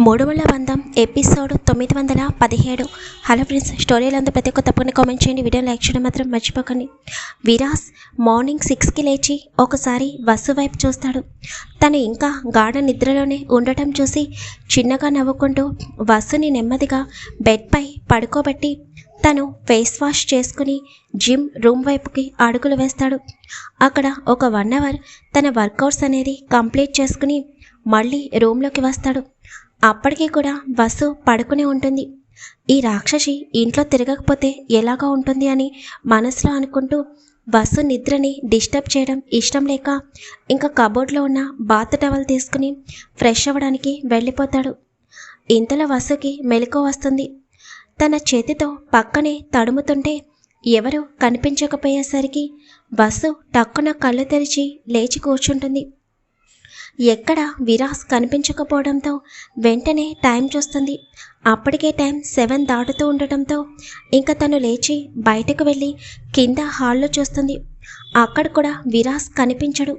మూడు వందల ఎపిసోడ్ తొమ్మిది వందల పదిహేడు. హలో ఫ్రెండ్స్ స్టోరీలంతా ప్రతి ఒక్క తప్పకుండా కామెంట్ చేయండి. వీడియో లైక్ చేయడం మాత్రం మర్చిపోకండి. విరాస్ మార్నింగ్ సిక్స్కి లేచి ఒకసారి బస్సు వైపు చూస్తాడు. తను ఇంకా గాఢ నిద్రలోనే ఉండటం చూసి చిన్నగా నవ్వుకుంటూ బస్సుని నెమ్మదిగా బెడ్పై పడుకోబెట్టి తను ఫేస్ వాష్ చేసుకుని జిమ్ రూమ్ వైపుకి అడుగులు వేస్తాడు. అక్కడ ఒక వన్ అవర్ తన వర్కౌట్స్ అనేది కంప్లీట్ చేసుకుని మళ్ళీ రూమ్లోకి వస్తాడు. అప్పటికి కూడా బస్సు పడుకునే ఉంటుంది. ఈ రాక్షసి ఇంట్లో తిరగకపోతే ఎలాగా ఉంటుంది అని మనసులో అనుకుంటూ బస్సు నిద్రని డిస్టర్బ్ చేయడం ఇష్టం లేక ఇంకా కబోర్డ్లో ఉన్న బాత్ టవల్ తీసుకుని ఫ్రెష్ అవ్వడానికి వెళ్ళిపోతాడు. ఇంతలో వసుకి మెలకు వస్తుంది. తన చేతితో పక్కనే తడుముతుంటే ఎవరు కనిపించకపోయేసరికి బస్సు టక్కున కళ్ళు తెరిచి లేచి కూర్చుంటుంది. ఎక్కడ విరాస్ కనిపించకపోవడంతో వెంటనే టైం చూస్తుంది. అప్పటికే టైం సెవెన్ దాటుతూ ఉండటంతో ఇంకా తను లేచి బయటకు వెళ్ళి కింద హాల్లో చూస్తుంది. అక్కడ కూడా విరాస్ కనిపించడు.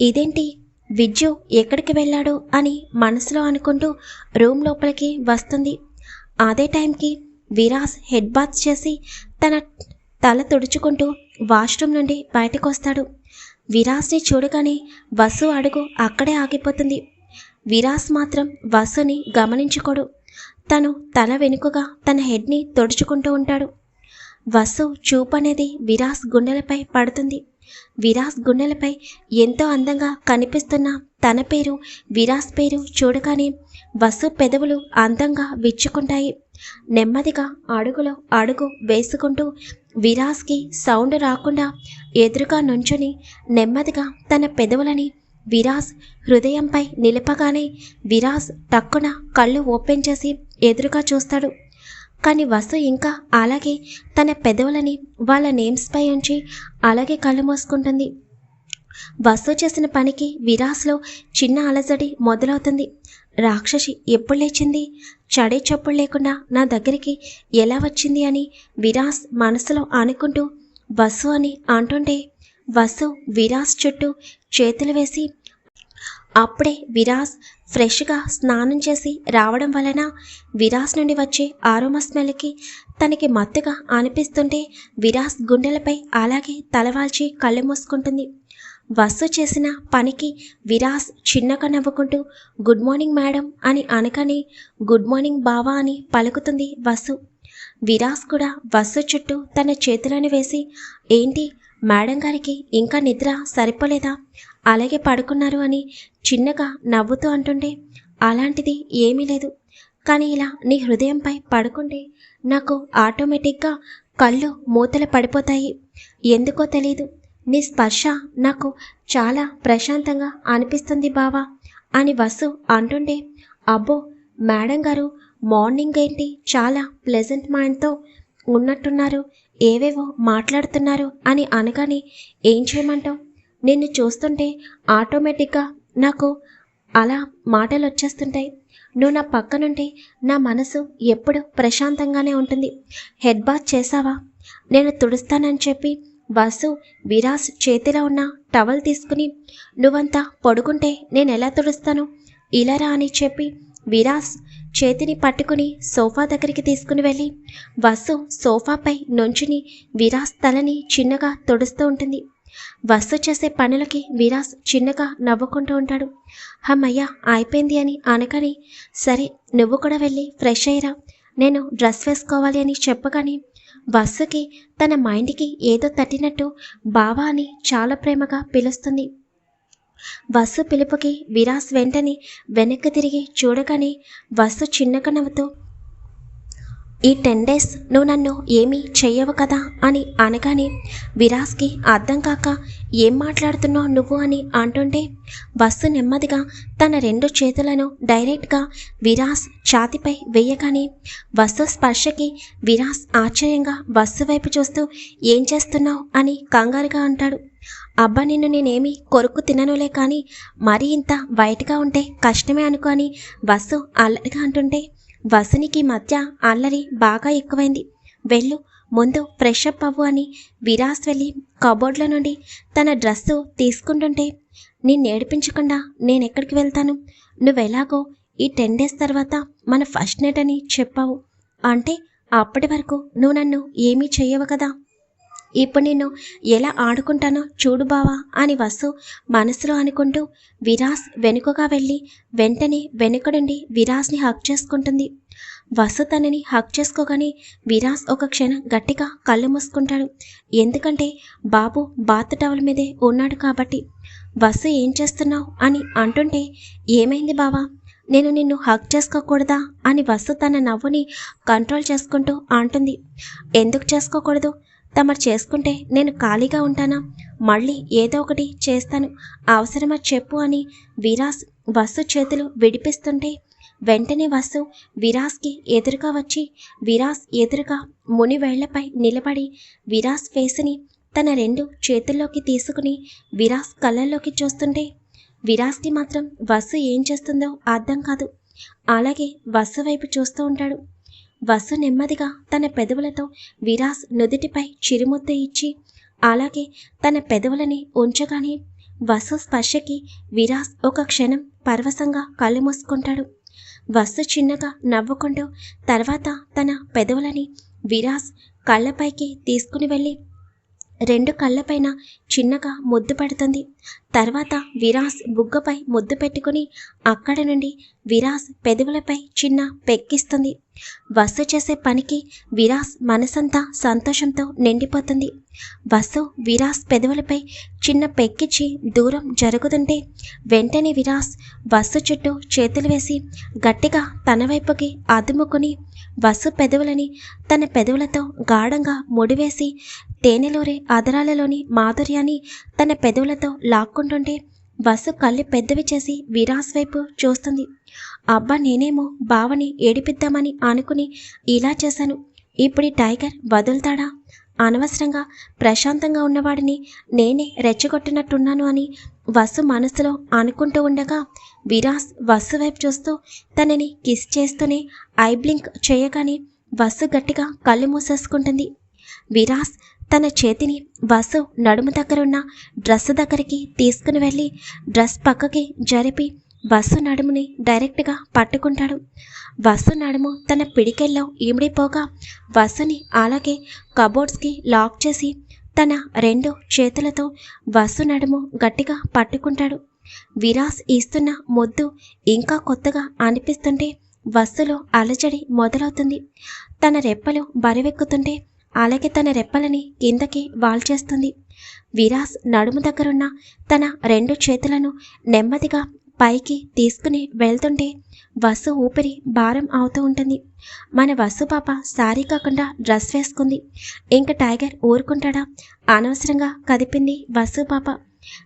ఇదేంటి? విద్యు ఎక్కడికి వెళ్ళాడు అని మనసులో అనుకుంటూ రూమ్ లోపలికి వస్తుంది. అదే టైంకి విరాస్ హెడ్ బాత్ చేసి తన తల తుడుచుకుంటూ వాష్రూమ్ నుండి బయటకు వస్తాడు. విరాస్ని చూడగానే వసు అడుగు అక్కడే ఆగిపోతుంది. విరాస్ మాత్రం వసుని గమనించుకోడు. తను తల వెనుకగా తన హెడ్ని తుడుచుకుంటూ ఉంటాడు. వసు చూపు అనేది విరాస్ గుండెలపై పడుతుంది. విరాస్ గుండెలపై ఎంతో అందంగా కనిపిస్తున్న తన పేరు విరాస్ పేరు చూడగానే వసు పెదవులు అందంగా విచ్చుకుంటాయి. నెమ్మదిగా అడుగులో అడుగు వేసుకుంటూ విరాస్కి సౌండ్ రాకుండా ఎదురుగా నుంచుని నెమ్మదిగా తన పెదవులని విరాస్ హృదయంపై నిలపగానే విరాస్ టక్కున కళ్ళు ఓపెన్ చేసి ఎదురుగా చూస్తాడు. కానీ వసు ఇంకా అలాగే తన పెదవులని వాళ్ళ నేమ్స్పై ఉంచి అలాగే కళ్ళు మూసుకుంటుంది. వసు చేసిన పనికి విరాస్లో చిన్న అలజడి మొదలవుతుంది. రాక్షసి ఎప్పుడు లేచింది? చడే చప్పుడు లేకుండా నా దగ్గరికి ఎలా వచ్చింది అని విరాస్ మనసులో అనుకుంటూ వసు అని అంటుంటే వసు విరాస్ చుట్టూ చేతులు వేసి అప్పుడే విరాస్ ఫ్రెష్గా స్నానం చేసి రావడం వలన విరాస్ నుండి వచ్చే ఆరోమ స్మెల్కి తనకి మత్తుగా అనిపిస్తుంటే విరాస్ గుండెలపై అలాగే తలవాల్చి కళ్ళు మూసుకుంటుంది. వసు చేసిన పనికి విరాస్ చిన్నగా నవ్వుకుంటూ గుడ్ మార్నింగ్ మేడం అని అనకని గుడ్ మార్నింగ్ బావా అని పలుకుతుంది వసు విరాస్ కూడా వసు చుట్టూ తన చేతులను వేసి ఏంటి మేడం గారికి ఇంకా నిద్ర సరిపోలేదా? అలాగే పడుకున్నారు అని చిన్నగా నవ్వుతూ అంటుండే అలాంటిది ఏమీ లేదు. కానీ ఇలా నీ హృదయంపై పడుకుంటే నాకు ఆటోమేటిక్గా కళ్ళు మూతలు పడిపోతాయి. ఎందుకో తెలీదు. నీ స్పర్శ నాకు చాలా ప్రశాంతంగా అనిపిస్తుంది బావా అని వసు అంటుండే అబ్బో మేడం గారు మార్నింగ్ ఏంటి చాలా ప్లెజెంట్ మైండ్తో ఉన్నట్టున్నారు ఏవేవో మాట్లాడుతున్నారు అని అనగానే ఏం చేయమంటావు? నిన్ను చూస్తుంటే ఆటోమేటిక్గా నాకు అలా మాటలు వచ్చేస్తుంటాయి నువ్వు నా పక్కనుంటే నా మనసు ఎప్పుడు ప్రశాంతంగానే ఉంటుంది. హెడ్ బాత్ చేసావా? నేను తుడుస్తానని చెప్పి వాసు విరాస్ చేతిలో ఉన్న టవల్ తీసుకుని నువ్వంతా పడుకుంటే నేను ఎలా తుడుస్తాను? ఇలా రా అని చెప్పి విరాస్ చేతిని పట్టుకుని సోఫా దగ్గరికి తీసుకుని వెళ్ళి వసు సోఫాపై నుంచుని విరాస్ తలని చిన్నగా తుడుస్తూ ఉంటుంది. వసు చేసే పనులకి విరాస్ చిన్నగా నవ్వుకుంటూ ఉంటాడు. అమ్మయ్య అయిపోయింది అని అనకని సరే నువ్వు కూడా వెళ్ళి ఫ్రెష్ అయ్యిరా. నేను డ్రెస్ వేసుకోవాలి అని చెప్పగానే వసుకి తన మైండ్కి ఏదో తట్టినట్టు బావా అని చాలా ప్రేమగా పిలుస్తుంది. వసు పిలుపుకి విరాస్ వెంటనే వెనక్కి తిరిగి చూడగానే వసు చిన్నగా నవ్వుతూ ఈ టెన్ డేస్ నువ్వు నన్ను ఏమీ చెయ్యవు కదా అని అనగానే విరాస్కి అర్థం కాక ఏం మాట్లాడుతున్నావు నువ్వు అని అంటుంటే బస్సు నెమ్మదిగా తన రెండు చేతులను డైరెక్ట్గా విరాస్ ఛాతిపై వేయగానే బస్సు స్పర్శకి విరాస్ ఆశ్చర్యంగా బస్సు వైపు చూస్తూ ఏం చేస్తున్నావు అని కంగారుగా అంటాడు. అబ్బా నిన్ను నేనేమి కొరుకు తిననులే కానీ మరీ ఇంత బయటగా ఉంటే కష్టమే అనుకో అని అల్లరిగా అంటుంటే వసునికి మధ్య అల్లరి బాగా ఎక్కువైంది. వెళ్ళు ముందు ఫ్రెష్ అప్ అవ్వు అని విరాస్ వెళ్ళి కబోర్డ్ల నుండి తన డ్రెస్సు తీసుకుంటుంటే నేను నేర్పించకుండా నేనెక్కడికి వెళ్తాను? నువ్వెలాగో ఈ టెన్ డేస్ తర్వాత మన ఫస్ట్ నైట్ అని చెప్పావు. అంటే అప్పటి వరకు నువ్వు నన్ను ఏమీ చేయవు కదా? ఇప్పుడు నేను ఎలా ఆడుకుంటానో చూడు బావా అని వసు మనసులో అనుకుంటూ విరాస్ వెనుకగా వెళ్ళి వెంటనే వెనుకడుండి విరాస్ని హక్ చేసుకుంటుంది. వసు తనని హక్ చేసుకోగానే విరాస్ ఒక క్షణం గట్టిగా కళ్ళు మూసుకుంటాడు. ఎందుకంటే బాబు బాత్ టవల్ మీదే ఉన్నాడు కాబట్టి. వసు ఏం చేస్తున్నావు అని అంటుంటే ఏమైంది బావా? నేను నిన్ను హక్ చేసుకోకూడదా? అని వసు తన నవ్వుని కంట్రోల్ చేసుకుంటూ అంటుంది. ఎందుకు చేసుకోకూడదు? తమరు చేసుకుంటే నేను ఖాళీగా ఉంటానా? మళ్ళీ ఏదో ఒకటి చేస్తాను. అవసరమా చెప్పు అని విరాస్ వసు చేతులు విడిపిస్తుంటే వెంటనే వసు విరాస్కి ఎదురుగా వచ్చి విరాస్ ఎదురుగా ముని వేళ్ళపై నిలబడి విరాస్ ఫేస్ని తన రెండు చేతుల్లోకి తీసుకుని విరాస్ కళ్ళల్లోకి చూస్తుంటే విరాస్కి మాత్రం వసు ఏం చేస్తుందో అర్థం కాదు. అలాగే వసు వైపు చూస్తూ ఉంటాడు. వసు నెమ్మదిగా తన పెదవులతో విరాస్ నుదుటిపై చిరుముద్ద ఇచ్చి అలాగే తన పెదవులని ఉంచగానే వసు స్పర్శకి విరాస్ ఒక క్షణం పరవశంగా కళ్ళు మూసుకుంటాడు. వసు చిన్నగా నవ్వుకుంటూ తర్వాత తన పెదవులని విరాస్ కళ్ళపైకి తీసుకుని వెళ్ళి రెండు కళ్ళపైన చిన్నగా ముద్దు పెడుతుంది. తర్వాత విరాస్ బుగ్గపై ముద్దు పెట్టుకుని అక్కడ నుండి విరాస్ పెదవులపై చిన్న పెక్కిస్తుంది. వసు చేసే పనికి విరాస్ మనసంతా సంతోషంతో నిండిపోతుంది. వసు విరాస్ పెదవులపై చిన్న పెక్కిచ్చి దూరం జరుగుతుంటే వెంటనే విరాస్ వసు చుట్టూ చేతులు వేసి గట్టిగా తన వైపుకి అదుముకుని వసు పెదవులని తన పెదవులతో గాఢంగా ముడివేసి తేనెలూరే అదరాలలోని మాధుర్యాన్ని తన పెదవులతో లాక్కుంటుంటే వసు కళ్ళు పెద్దవి చేసి విరాస్ వైపు చూస్తుంది. అబ్బా నేనేమో బావని ఏడిపిద్దామని అనుకుని ఇలా చేశాను. ఇప్పుడు టైగర్ వదులుతాడా? అనవసరంగా ప్రశాంతంగా ఉన్నవాడిని నేనే రెచ్చగొట్టినట్టున్నాను అని వసు మనసులో అనుకుంటూ ఉండగా విరాస్ వసు వైపు చూస్తూ తనని కిస్ చేస్తూనే ఐ బ్లింక్ చేయగానే వసు గట్టిగా కళ్ళు మూసేసుకుంటుంది. విరాస్ తన చేతిని వసు నడుము దగ్గరున్న డ్రెస్ దగ్గరికి తీసుకుని వెళ్ళి డ్రెస్ పక్కకి జరిపి బస్సు నడుముని డైరెక్ట్గా పట్టుకుంటాడు. బస్సు నడుము తన పిడికెల్లో ఈమిడిపోగా బస్సుని అలాగే కబోర్డ్స్కి లాక్ చేసి తన రెండు చేతులతో బస్సు నడుము గట్టిగా పట్టుకుంటాడు. విరాస్ ఇస్తున్న ముద్దు ఇంకా కొత్తగా అనిపిస్తుంటే వస్సులో అలజడి మొదలవుతుంది. తన రెప్పలు బరువెక్కుతుంటే అలాగే తన రెప్పలని కిందకి వాల్చేస్తుంది. విరాస్ నడుము దగ్గరున్న తన రెండు చేతులను నెమ్మదిగా పైకి తీసుకుని వెళ్తుంటే వసు ఊపిరి భారం అవుతూ ఉంటుంది. మన వసు పాప సారీ కాకుండా డ్రెస్ వేసుకుంది. ఇంక టైగర్ ఊరుకుంటాడా? అనవసరంగా కదిపింది వసు పాప.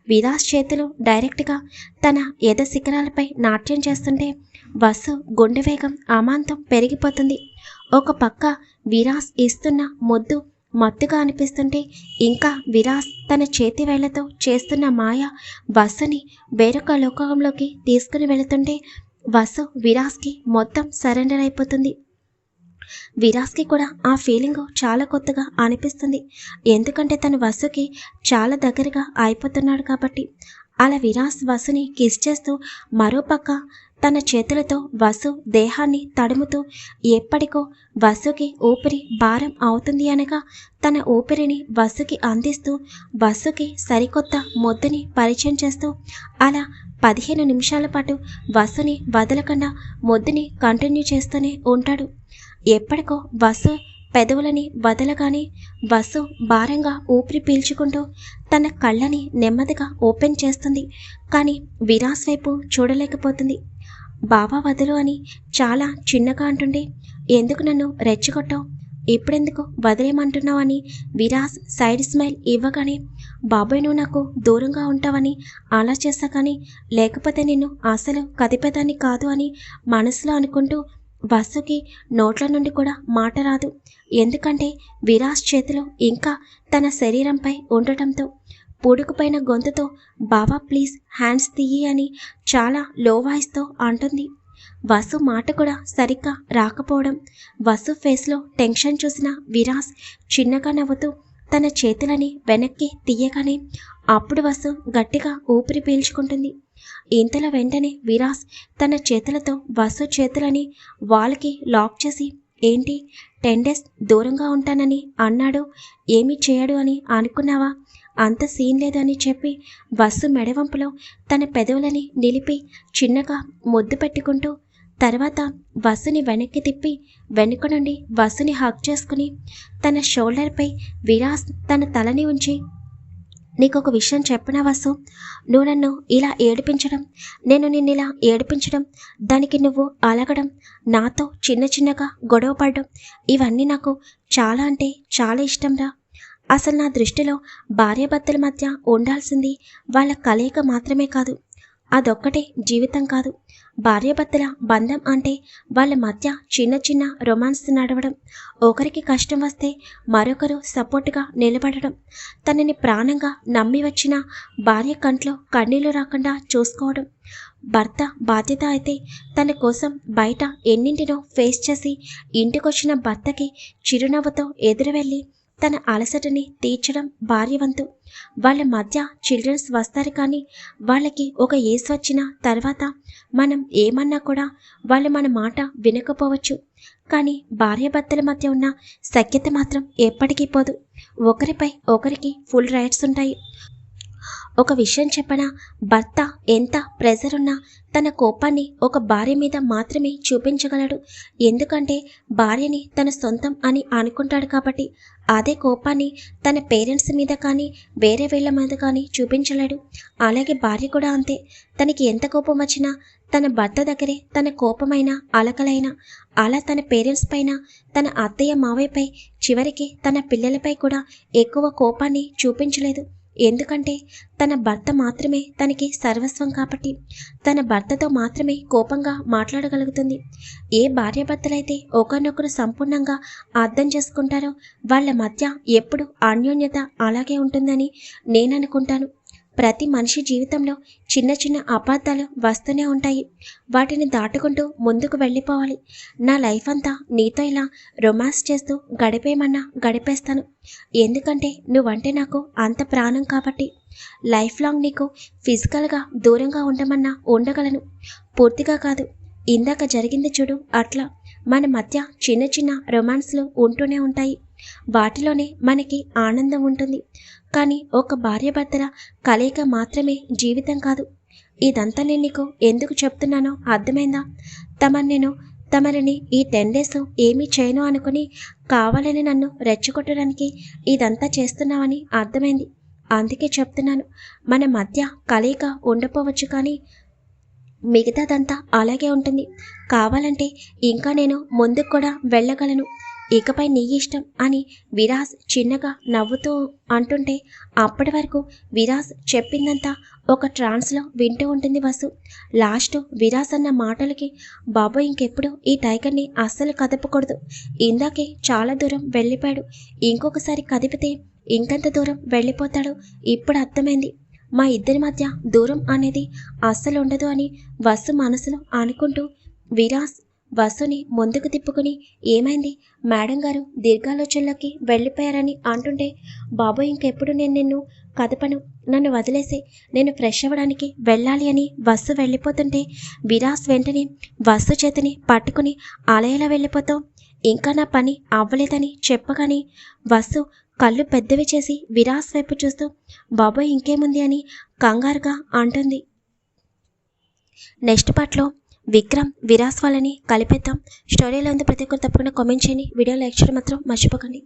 విరాస్ చేతులు డైరెక్ట్గా తన ఎద శిఖరాలపై నాట్యం చేస్తుంటే వసు గుండె వేగం అమాంతం పెరిగిపోతుంది. ఒక పక్క విరాస్ ఇస్తున్న మొద్దు మత్తుగా అనిపిస్తుంటే ఇంకా విరాస్ తన చేతి వేళ్ళతో చేస్తున్న మాయ వసుని వేరొక లోకంలోకి తీసుకుని వెళుతుంటే వసు విరాస్కి మొత్తం సరెండర్ అయిపోతుంది. విరాస్కి కూడా ఆ ఫీలింగ్ చాలా కొత్తగా అనిపిస్తుంది. ఎందుకంటే తను వసుకి చాలా దగ్గరగా అయిపోతున్నాడు కాబట్టి. అలా విరాస్ వసుని కిస్ చేస్తూ మరోపక్క తన చేతులతో వసు దేహాన్ని తడుముతూ ఎప్పటికో వసుకి ఊపిరి భారం అవుతుంది అనగా తన ఊపిరిని వసుకి అందిస్తూ వసుకి సరికొత్త మొద్దుని పరిచయం చేస్తూ అలా పదిహేను నిమిషాల పాటు వసుని వదలకుండా మొద్దుని కంటిన్యూ చేస్తూనే ఉంటాడు. ఎప్పటికో వసు పెదవులని వదలగానే వసు భారంగా ఊపిరి పీల్చుకుంటూ తన కళ్ళని నెమ్మదిగా ఓపెన్ చేస్తుంది కానీ విరాస్ వైపు చూడలేకపోతుంది. బాబా వదులు అని చాలా చిన్నగా అంటుండే. ఎందుకు నన్ను రెచ్చగొట్టావు? ఇప్పుడెందుకు వదిలేమంటున్నావు అని విరాస్ సైడ్ స్మైల్ ఇవ్వగానే బాబాయ్ నువ్వు నాకు దూరంగా ఉంటావని అలా చేస్తా కానీ లేకపోతే నేను అసలు కదిపేదాన్ని కాదు అని మనసులో అనుకుంటూ బస్సుకి నోట్ల నుండి కూడా మాట రాదు. ఎందుకంటే విరాస్ చేతిలో ఇంకా తన శరీరంపై ఉండటంతో పూడుకుపోయిన గొంతుతో బావా ప్లీజ్ హ్యాండ్స్ తీయి అని చాలా లో వాయిస్తో అంటుంది. వసు మాట కూడా సరిగ్గా రాకపోవడం వసు ఫేస్లో టెన్షన్ చూసిన విరాస్ చిన్నగా నవ్వుతూ తన చేతులని వెనక్కి తీయగానే అప్పుడు వసు గట్టిగా ఊపిరి పీల్చుకుంటుంది. ఇంతలో వెంటనే విరాస్ తన చేతులతో వసు చేతులని వాళ్ళకి లాక్ చేసి ఏంటి టెన్ డేస్ దూరంగా ఉంటానని అన్నాడు ఏమీ చేయడు అని అనుకున్నావా? అంత సీన్ లేదని చెప్పి బస్సు మెడవంపులో తన పెదవులని నిలిపి చిన్నగా ముద్దు పెట్టుకుంటూ తర్వాత బస్సుని వెనక్కి తిప్పి వెనుక నుండి బస్సుని హక్ చేసుకుని తన షోల్డర్పై విరాస్ తన తలని ఉంచి నీకు ఒక విషయం చెప్పిన వసు? నువ్వు నన్ను ఇలా ఏడిపించడం నేను నిన్ను ఇలా ఏడిపించడం దానికి నువ్వు అలగడం నాతో చిన్న చిన్నగా గొడవ పడడం ఇవన్నీ నాకు చాలా అంటే చాలా ఇష్టంరా. అసలు నా దృష్టిలో భార్యాభర్తల మధ్య ఉండాల్సింది వాళ్ళ కలయిక మాత్రమే కాదు. అదొక్కటే జీవితం కాదు. భార్యాభర్తల బంధం అంటే వాళ్ళ మధ్య చిన్న చిన్న రొమాన్స్ నడవడం. ఒకరికి కష్టం వస్తే మరొకరు సపోర్ట్గా నిలబడడం. తనని ప్రాణంగా నమ్మి వచ్చిన భార్య కంట్లో కన్నీళ్ళు రాకుండా చూసుకోవడం. భర్త బాధ్యత అయితే తన కోసం బయట ఎన్నింటినో ఫేస్ చేసి ఇంటికొచ్చిన భర్తకి చిరునవ్వుతో ఎదురు వెళ్ళి తన అలసటని తీర్చడం భార్య వంతు వాళ్ళ మధ్య చిల్డ్రన్స్ వస్తారు కానీ వాళ్ళకి ఒక ఏస్ వచ్చిన తర్వాత మనం ఏమన్నా కూడా వాళ్ళు మన మాట వినకపోవచ్చు. కానీ భార్యాభర్తల మధ్య ఉన్న సఖ్యత మాత్రం ఎప్పటికీ పోదు. ఒకరిపై ఒకరికి ఫుల్ రైట్స్ ఉంటాయి. ఒక విషయం చెప్పనా? భర్త ఎంత ప్రెజర్ ఉన్నా తన కోపాన్ని ఒక భార్య మీద మాత్రమే చూపించగలడు. ఎందుకంటే భార్యని తన సొంతం అని అనుకుంటాడు కాబట్టి అదే కోపాన్ని తన పేరెంట్స్ మీద కానీ వేరే వీళ్ళ మీద కానీ చూపించలేడు. అలాగే భార్య కూడా అంతే. తనకి ఎంత కోపం వచ్చినా తన భర్త దగ్గరే తన కోపమైన అలకలైన అలా తన పేరెంట్స్ పైన తన అత్తయ్య మావయ్యపై చివరికి తన పిల్లలపై కూడా ఎక్కువ కోపాన్ని చూపించలేదు. ఎందుకంటే తన భర్త మాత్రమే తనకి సర్వస్వం కాబట్టి తన భర్తతో మాత్రమే కోపంగా మాట్లాడగలుగుతుంది. ఏ భార్యాభర్తలైతే ఒకరినొకరు సంపూర్ణంగా అర్థం చేసుకుంటారో వాళ్ళ మధ్య ఎప్పుడు అన్యోన్యత అలాగే ఉంటుందని నేను అనుకుంటాను ప్రతి మనిషి జీవితంలో చిన్న చిన్న అపార్థాలు వస్తూనే ఉంటాయి. వాటిని దాటుకుంటూ ముందుకు వెళ్ళిపోవాలి. నా లైఫ్ అంతా నీతో ఇలా రొమాన్స్ చేస్తూ గడిపేయమన్నా గడిపేస్తాను. ఎందుకంటే నువ్వంటే నాకు అంత ప్రాణం కాబట్టి. లైఫ్ లాంగ్ నీకు ఫిజికల్గా దూరంగా ఉండమన్నా ఉండగలను. పూర్తిగా కాదు. ఇందాక జరిగింది చూడు అట్లా. మన మధ్య చిన్న చిన్న రొమాన్స్లు ఉంటూనే ఉంటాయి. వాటిలోనే మనకి ఆనందం ఉంటుంది. కానీ ఒక భార్యాభర్తల కలయిక మాత్రమే జీవితం కాదు. ఇదంతా నేను నీకు ఎందుకు చెప్తున్నానో అర్థమైందా? తమని నేను తమరిని ఈ టెన్ డేస్ ఏమీ చేయను అనుకుని కావాలని నన్ను రెచ్చగొట్టడానికి ఇదంతా చేస్తున్నావని అర్థమైంది. అందుకే చెప్తున్నాను మన మధ్య కలయిక ఉండపోవచ్చు కానీ మిగతాదంతా అలాగే ఉంటుంది. కావాలంటే ఇంకా నేను ముందుకు కూడా వెళ్ళగలను. ఇకపై నీ ఇష్టం అని విరాజ్ చిన్నగా నవ్వుతూ అంటుంటే అప్పటి వరకు విరాజ్ చెప్పిందంతా ఒక ట్రాన్స్లో వింటూ ఉంటుంది వసు. లాస్ట్ విరాజ్ అన్న మాటలకి బాబు ఇంకెప్పుడు ఈ టైగర్ని అస్సలు కదపకూడదు. ఇందాకే చాలా దూరం వెళ్ళిపోయాడు. ఇంకొకసారి కదిపితే ఇంకంత దూరం వెళ్ళిపోతాడు ఇప్పుడు అర్థమైంది. మా ఇద్దరి మధ్య దూరం అనేది అస్సలు ఉండదు అని వసు మనసులో అనుకుంటూ విరాస్ వసుని ముందుకు తిప్పుకుని ఏమైంది? మేడం గారు దీర్ఘాలోచనలోకి వెళ్ళిపోయారని అంటుంటే బాబు ఇంకెప్పుడు నేను నిన్ను కదపను? నన్ను వదిలేసి నేను ఫ్రెష్ అవ్వడానికి వెళ్ళాలి అని బస్సు వెళ్ళిపోతుంటే విరాస్ వెంటనే బస్సు చేతిని పట్టుకుని అలయలా వెళ్ళిపోతాం ఇంకా నా పని అవ్వలేదని చెప్పగానే బస్సు కళ్ళు పెద్దవి చేసి విరాస్ వైపు చూస్తూ బాబోయ్ ఇంకేముంది అని కంగారుగా అంటుంది. నెక్స్ట్ పార్ట్లో విక్రమ్ విరాస్ వాళ్ళని కలిపేద్దాం. స్టోరీలో ఉంది ప్రతి ఒక్కరు తప్పకుండా కామెంట్ చేయండి. వీడియో లైక్ చేయడం మాత్రం మర్చిపోకండి.